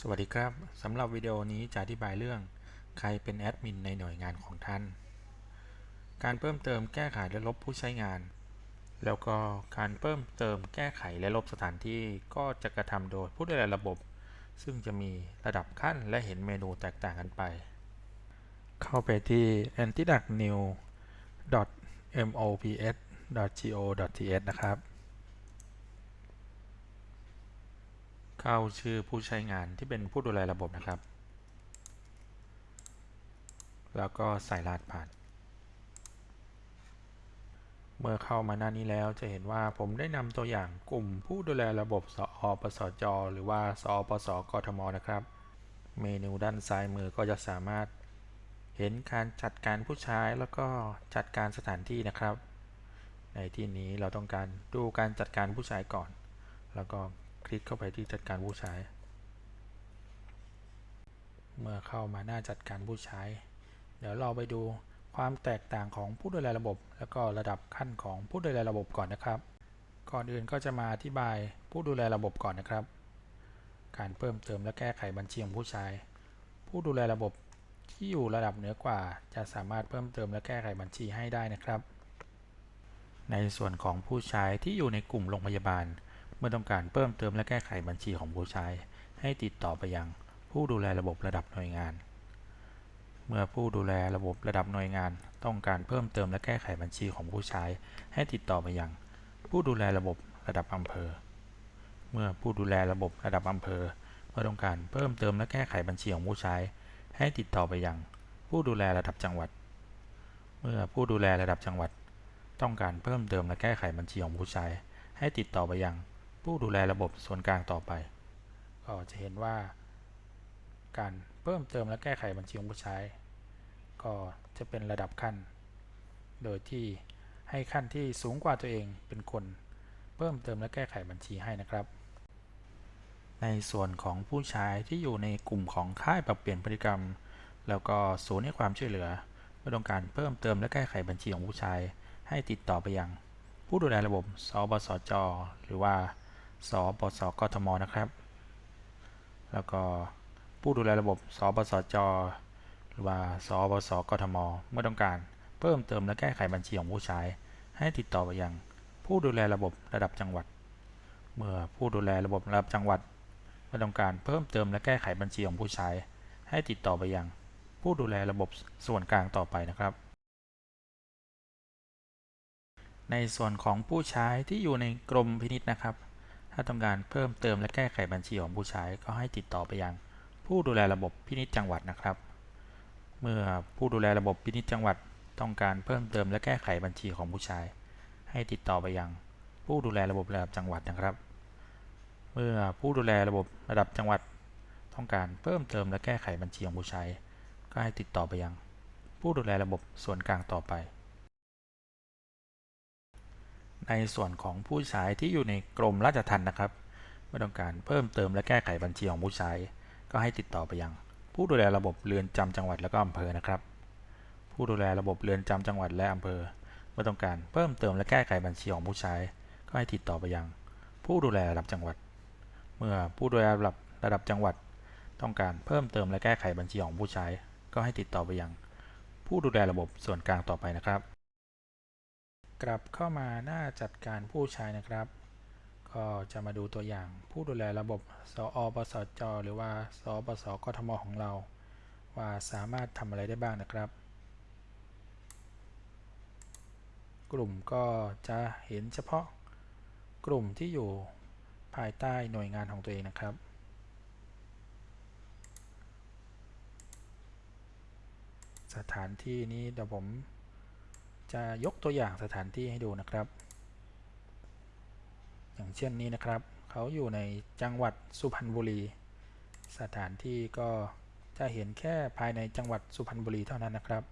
สวัสดีครับ สำหรับวิดีโอนี้จะอธิบายเรื่อง ใครเป็นแอดมินในหน่วยงานของท่าน การเพิ่มเติมแก้ไขและลบผู้ใช้งาน แล้วก็การเพิ่มเติมแก้ไขและลบสถานที่ก็จะกระทำโดยผู้ดูแลระบบ ซึ่งจะมีระดับขั้นและเห็นเมนูแตกต่างกันไป เข้าไปที่ antiducknew mops go th นะครับ เข้าชื่อผู้ใช้งานที่เป็นผู้ดูแลระบบนะครับ แล้วก็ใส่รหัสผ่าน เมื่อเข้ามาหน้านี้แล้วจะเห็นว่าผมได้นำตัวอย่างกลุ่มผู้ดูแลระบบสอปสจ หรือว่าสอปสกทมนะครับ เมนูด้านซ้ายมือก็จะสามารถเห็นการจัดการผู้ใช้แล้วก็จัดการสถานที่นะครับ ในที่นี้เราต้องการดูการจัดการผู้ใช้ก่อน แล้วก็ คลิกเข้าไปที่จัดการผู้ใช้ เมื่อเข้ามาหน้าจัดการผู้ใช้ เดี๋ยวเราไปดูความแตกต่างของผู้ดูแลระบบ แล้วก็ระดับขั้นของผู้ดูแลระบบก่อนนะครับ ก่อนอื่นก็จะมาอธิบายผู้ดูแลระบบก่อนนะครับ การเพิ่มเติมและแก้ไขบัญชีของผู้ใช้ ผู้ดูแลระบบที่อยู่ระดับเหนือกว่า จะสามารถเพิ่มเติมและแก้ไขบัญชีให้ได้นะครับ ในส่วนของผู้ใช้ที่อยู่ในกลุ่มโรงพยาบาล เมื่อต้องการเพิ่มเติมและแก้ไขบัญชีของผู้ใช้ ให้ติดต่อไปยังผู้ดูแลระบบระดับหน่วยงาน เมื่อผู้ดูแลระบบระดับหน่วยงาน ต้องการเพิ่มเติมและแก้ไขบัญชีของผู้ใช้ ให้ติดต่อไปยัง ผู้ดูแลระบบระดับอำเภอ เมื่อผู้ดูแลระบบระดับอำเภอเมื่อต้องการเพิ่มเติมและแก้ไขบัญชีของผู้ใช้ ให้ติดต่อไปยัง ผู้ดูแลระดับจังหวัด เมื่อผู้ดูแลระดับจังหวัด ต้องการเพิ่มเติมและแก้ไขบัญชีของผู้ใช้ ให้ติดต่อไปยัง ผู้ดูแลระบบส่วนกลางต่อไป ก็จะเห็นว่า การเพิ่มเติมและแก้ไขบัญชีของผู้ใช้ ก็จะเป็นระดับขั้น โดยที่ให้ขั้นที่สูงกว่าตัวเองเป็นคน เพิ่มเติมและแก้ไขบัญชีให้นะครับ ในส่วนของผู้ใช้ที่อยู่ในกลุ่มของค่ายปรับเปลี่ยนพฤติกรรม แล้วก็ศูนย์ให้ความช่วยเหลือเมื่อต้องการเพิ่มเติมและแก้ไขบัญชีของผู้ใช้ให้ติดต่อไปยัง ผู้ดูแลระบบ สบสจ หรือว่า สบสกทมนะครับ แล้วก็ผู้ดูแลระบบสบสจหรือว่าสบสกทม เมื่อต้องการเพิ่มเติมและแก้ไขบัญชีของผู้ใช้ ให้ติดต่อไปยังผู้ดูแลระบบระดับจังหวัด เมื่อผู้ดูแลระบบระดับจังหวัดเมื่อต้องการเพิ่มเติมและแก้ไขบัญชีของผู้ใช้ ให้ติดต่อไปยังผู้ดูแลระบบส่วนกลางต่อไปนะครับ ในส่วนของผู้ใช้ที่อยู่ในกรมพินิษนะครับ ถ้าต้องการเพิ่มเติมและแก้ไขบัญชีของผู้ใช้ก็ให้ติดต่อไปยัง ผู้ดูแลระบบพินิษจังหวัดนะครับ เมื่อผู้ดูแลระบบพินิษจังหวัดต้องการเพิ่มเติมและแก้ไขบัญชีของผู้ใช้ ให้ติดต่อไปยัง ผู้ดูแลระบบระดับจังหวัดนะครับ เมื่อผู้ดูแลระบบระดับจังหวัด ต้องการเพิ่มเติมและแก้ไขบัญชีของผู้ใช้ ก็ให้ติดต่อไปยัง ผู้ดูแลระบบส่วนกลางต่อไป ในส่วนของผู้ใช้ที่อยู่ในกรมราชทัณฑ์นะครับเมื่อต้องการเพิ่มเติมและแก้ไขบัญชีของผู้ใช้ ก็ให้ติดต่อไปยัง ผู้ดูแลระบบเรือนจำจังหวัดและก็อำเภอนะครับ ผู้ดูแลระบบเรือนจำจังหวัดและอำเภอ เมื่อต้องการเพิ่มเติมและแก้ไขบัญชีของผู้ใช้ ก็ให้ติดต่อไปยัง ผู้ดูแลระดับจังหวัด เมื่อผู้ดูแลระดับระดับจังหวัด ต้องการเพิ่มเติมและแก้ไขบัญชีของผู้ใช้ ก็ให้ติดต่อไปยัง ผู้ดูแลระบบส่วนกลางต่อไปนะครับ กลับเข้ามาหน้าจัดการผู้ใช้นะครับ ก็จะมาดูตัวอย่างผู้ดูแลระบบ สอปสจ หรือว่า สปสกทม ของเรา ว่าสามารถทำอะไรได้บ้างนะครับ กลุ่มก็จะเห็นเฉพาะกลุ่มที่อยู่ภายใต้หน่วยงานของตัวเองนะครับสถานที่นี้เดี๋ยวผม จะยกตัวอย่างสถานที่ให้ดูนะครับ อย่างเช่นนี้นะครับ เขาอยู่ในจังหวัดสุพรรณบุรี สถานที่ก็จะเห็นแค่ภายในจังหวัดสุพรรณบุรีเท่านั้นนะครับ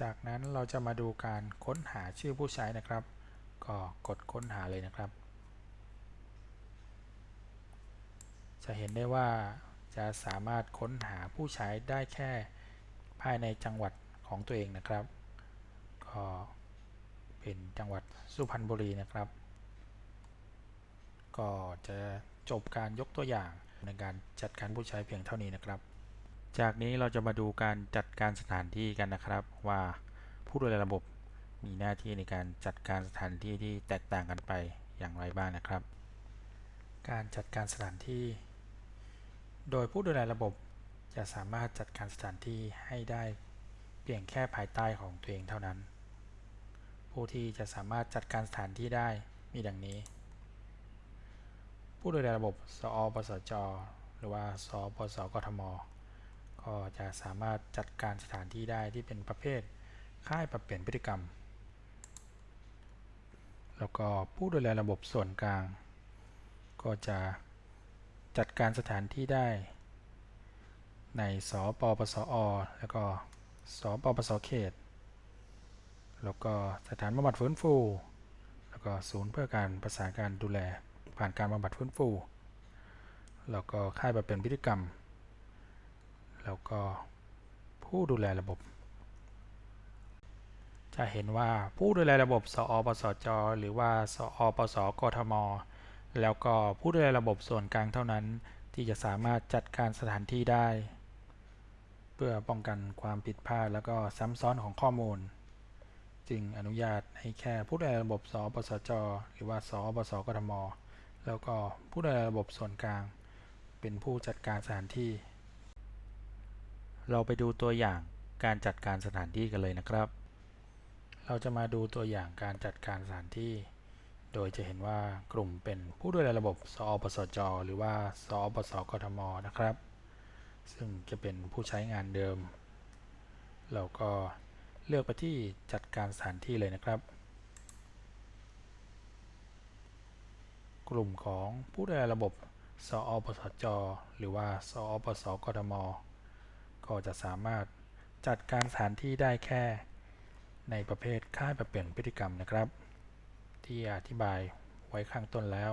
จากนั้นเราจะมาดูการค้นหาชื่อผู้ใช้นะครับ ก็กดค้นหาเลยนะครับ จะเห็นได้ว่า จะสามารถค้นหาผู้ใช้ได้แค่ภายในจังหวัดของตัวเองนะครับ ก็เป็นจังหวัดสุพรรณบุรีนะครับ ก็จะจบการยกตัวอย่างในการจัดการผู้ใช้เพียงเท่านี้นะครับ จากนี้เราจะมาดูการจัดการสถานที่กันนะครับ ว่าผู้ดูแลระบบมีหน้าที่ในการจัดการสถานที่ที่แตกต่างกันไปอย่างไรบ้างนะครับ การจัดการสถานที่ โดยผู้ดูแลระบบจะสามารถจัดการสถานที่ให้ได้เพียงแค่ภายใต้ของตัวเองเท่านั้น ผู้ที่จะสามารถจัดการสถานที่ได้มีดังนี้ ผู้ดูแลระบบ สอปสจ หรือว่า สปสกทม ก็จะสามารถจัดการสถานที่ได้ที่เป็นประเภท ค่ายปรับเปลี่ยนพฤติกรรม แล้วก็ผู้ดูแลระบบส่วนกลาง ก็จะ จัดการสถานที่ได้ ในสปปสอ แล้วก็สปปสเขต แล้วก็สถานบำบัดฟื้นฟู แล้วก็ศูนย์เพื่อการประสานการดูแลผ่านการบำบัดฟื้นฟู แล้วก็ค่ายปรับเปลี่ยนพฤติกรรม แล้วก็ผู้ดูแลระบบ จะเห็นว่าผู้ดูแลระบบ สอปสจ หรือว่า สอปสกทม แล้วก็ผู้ดูแลระบบส่วนกลางเท่านั้น ที่จะสามารถจัดการสถานที่ได้ เพื่อป้องกันความผิดพลาดแล้วก็ซ้ำซ้อนของข้อมูล จึงอนุญาตให้แค่ผู้ดูแลระบบสอปสจ หรือว่าสอปสกทม แล้วก็ผู้ดูแลระบบส่วนกลาง เป็นผู้จัดการสถานที่ เราไปดูตัวอย่างการจัดการสถานที่กันเลยนะครับ เราจะมาดูตัวอย่างการจัดการสถานที่ โดยจะเห็นว่ากลุ่มเป็นผู้ดูแลระบบ สอปสจ หรือว่า สอปสกทม นะครับ ซึ่งจะเป็นผู้ใช้งานเดิม เราก็เลือกไปที่จัดการสถานที่เลยนะครับ กลุ่มของผู้ดูแลระบบ สอปสจ หรือว่า สอปสกทม ก็จะสามารถจัดการสถานที่ได้แค่ ในประเภทค่ายปรับเปลี่ยนพฤติกรรมนะครับ ที่อธิบายไว้ข้างต้นแล้ว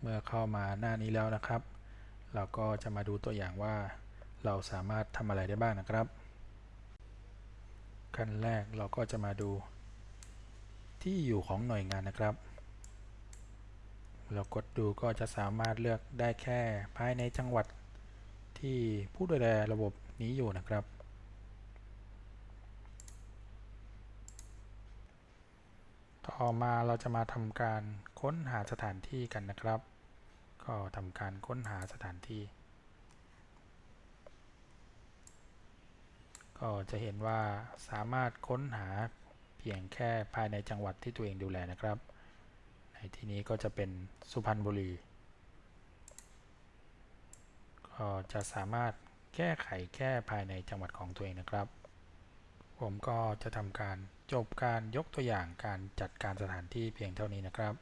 เมื่อเข้ามาหน้านี้แล้วนะครับ เราก็จะมาดูตัวอย่างว่า เราสามารถทำอะไรได้บ้างนะครับ ขั้นแรกเราก็จะมาดู ที่อยู่ของหน่วยงานนะครับ เรากดดูก็จะสามารถเลือกได้แค่ภายในจังหวัดที่ผู้ดูแลระบบนี้อยู่นะครับ ต่อมาเราจะมาทำการค้นหาสถานที่กันนะครับ ก็ทำการค้นหาสถานที่ ก็จะเห็นว่าสามารถค้นหาเพียงแค่ภายในจังหวัดที่ตัวเองดูแลนะครับ ในที่นี้ก็จะเป็นสุพรรณบุรี ก็จะสามารถแก้ไขแค่ภายในจังหวัดของตัวเองนะครับ ผมก็จะทำการจบการยกตัวอย่างการจัดการสถานที่เพียงเท่านี้นะครับ